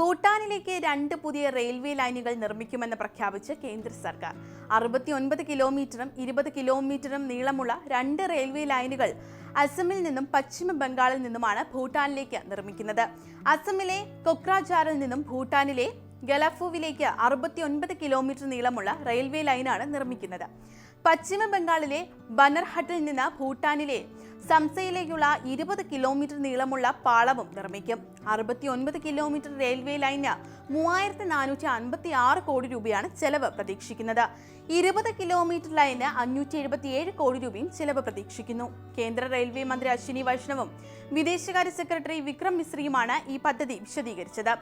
ഭൂട്ടാനിലേക്ക് രണ്ട് പുതിയ റെയിൽവേ ലൈനുകൾ നിർമ്മിക്കുമെന്ന് പ്രഖ്യാപിച്ച് കേന്ദ്ര സർക്കാർ. അറുപത്തി ഒൻപത് കിലോമീറ്ററും ഇരുപത് കിലോമീറ്ററും നീളമുള്ള രണ്ട് റെയിൽവേ ലൈനുകൾ അസമിൽ നിന്നും പശ്ചിമ ബംഗാളിൽ നിന്നുമാണ് ഭൂട്ടാനിലേക്ക് നിർമ്മിക്കുന്നത്. അസമിലെ കൊക്രാജാറിൽ നിന്നും ഭൂട്ടാനിലെ ഗലഫുവിലേക്ക് അറുപത്തിയൊൻപത് കിലോമീറ്റർ നീളമുള്ള റെയിൽവേ ലൈനാണ് നിർമ്മിക്കുന്നത്. പശ്ചിമ ബംഗാളിലെ ബനർഹട്ടിൽ നിന്ന് ഭൂട്ടാനിലെ സംസയിലേക്കുള്ള ഇരുപത് കിലോമീറ്റർ നീളമുള്ള പാളവും നിർമ്മിക്കും. അറുപത്തിയൊൻപത് കിലോമീറ്റർ റെയിൽവേ ലൈന് മൂവായിരത്തി നാനൂറ്റി അൻപത്തി ആറ് കോടി രൂപയാണ് ചെലവ് പ്രതീക്ഷിക്കുന്നത്. ഇരുപത് കിലോമീറ്റർ ലൈന് അഞ്ഞൂറ്റി എഴുപത്തിയേഴ് കോടി രൂപയും ചെലവ് പ്രതീക്ഷിക്കുന്നു. കേന്ദ്ര റെയിൽവേ മന്ത്രി അശ്വിനി വൈഷ്ണവും വിദേശകാര്യ സെക്രട്ടറി വിക്രം മിശ്രിയുമാണ് ഈ പദ്ധതി വിശദീകരിച്ചത്.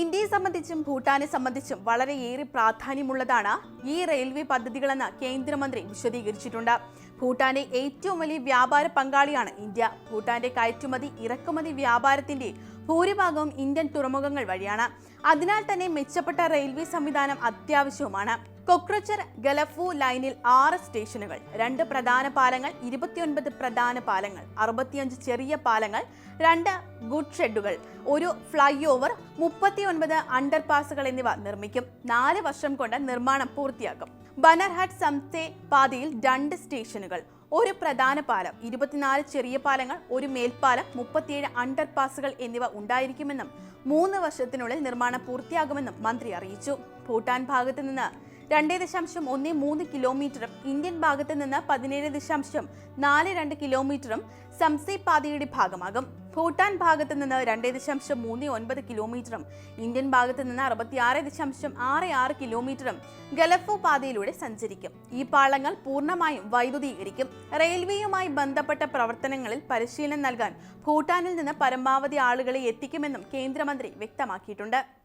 ഇന്ത്യയെ സംബന്ധിച്ചും ഭൂട്ടാനെ സംബന്ധിച്ചും വളരെയേറെ പ്രാധാന്യമുള്ളതാണ് ഈ റെയിൽവേ പദ്ധതികളെന്ന് കേന്ദ്രമന്ത്രി വിശദീകരിച്ചിട്ടുണ്ട്. ഭൂട്ടാന്റെ ഏറ്റവും വലിയ വ്യാപാര പങ്കാളിയാണ് ഇന്ത്യ. ഭൂട്ടാന്റെ കയറ്റുമതി ഇറക്കുമതി വ്യാപാരത്തിന്റെ ഭൂരിഭാഗവും ഇന്ത്യൻ തുറമുഖങ്ങൾ വഴിയാണ്. അതിനാൽ തന്നെ മെച്ചപ്പെട്ട റെയിൽവേ സംവിധാനം അത്യാവശ്യവുമാണ്. കൊക്രച്ചർ ഗലഫു ലൈനിൽ ആറ് സ്റ്റേഷനുകൾ രണ്ട് പ്രധാന പാലങ്ങൾ ഇരുപത്തിയൊൻപത് പ്രധാന പാലങ്ങൾ അറുപത്തിയഞ്ച് ചെറിയ പാലങ്ങൾ രണ്ട് ഗുഡ് ഷെഡുകൾ ഒരു ഫ്ലൈ ഓവർ മുപ്പത്തിയൊൻപത് അണ്ടർപാസുകൾ എന്നിവ നിർമ്മിക്കും. നാല് വർഷം കൊണ്ട് നിർമ്മാണം പൂർത്തിയാക്കും. ബനർഹട്ട് സംസ്ഥെ പാതയിൽ രണ്ട് സ്റ്റേഷനുകൾ ഒരു പ്രധാന പാലം ഇരുപത്തിനാല് ചെറിയ പാലങ്ങൾ ഒരു മേൽപ്പാലം മുപ്പത്തിയേഴ് അണ്ടർപാസുകൾ എന്നിവ ഉണ്ടായിരിക്കുമെന്നും മൂന്ന് വർഷത്തിനുള്ളിൽ നിർമ്മാണം പൂർത്തിയാകുമെന്നും മന്ത്രി അറിയിച്ചു. ഭൂട്ടാൻ ഭാഗത്ത് നിന്ന് രണ്ട് ദശാംശം ഒന്ന് മൂന്ന് കിലോമീറ്ററും ഇന്ത്യൻ ഭാഗത്ത് നിന്ന് പതിനേഴ് ദശാംശം നാല് രണ്ട് കിലോമീറ്ററും സംസൈ പാതയുടെ ഭാഗമാകും. ഭൂട്ടാൻ ഭാഗത്ത് നിന്ന് രണ്ട് ദശാംശം മൂന്ന് ഒൻപത് കിലോമീറ്ററും ഇന്ത്യൻ ഭാഗത്ത് നിന്ന് അറുപത്തിയാറ് ദശാംശം ആറ് ആറ് കിലോമീറ്ററും ഗലഫോ പാതയിലൂടെ സഞ്ചരിക്കും. ഈ പാളങ്ങൾ പൂർണമായും വൈദ്യുതീകരിക്കും. റെയിൽവേയുമായി ബന്ധപ്പെട്ട പ്രവർത്തനങ്ങളിൽ പരിശീലനം നൽകാൻ ഭൂട്ടാനിൽ നിന്ന് പരമാവധി ആളുകളെ എത്തിക്കുമെന്നും കേന്ദ്രമന്ത്രി വ്യക്തമാക്കിയിട്ടുണ്ട്.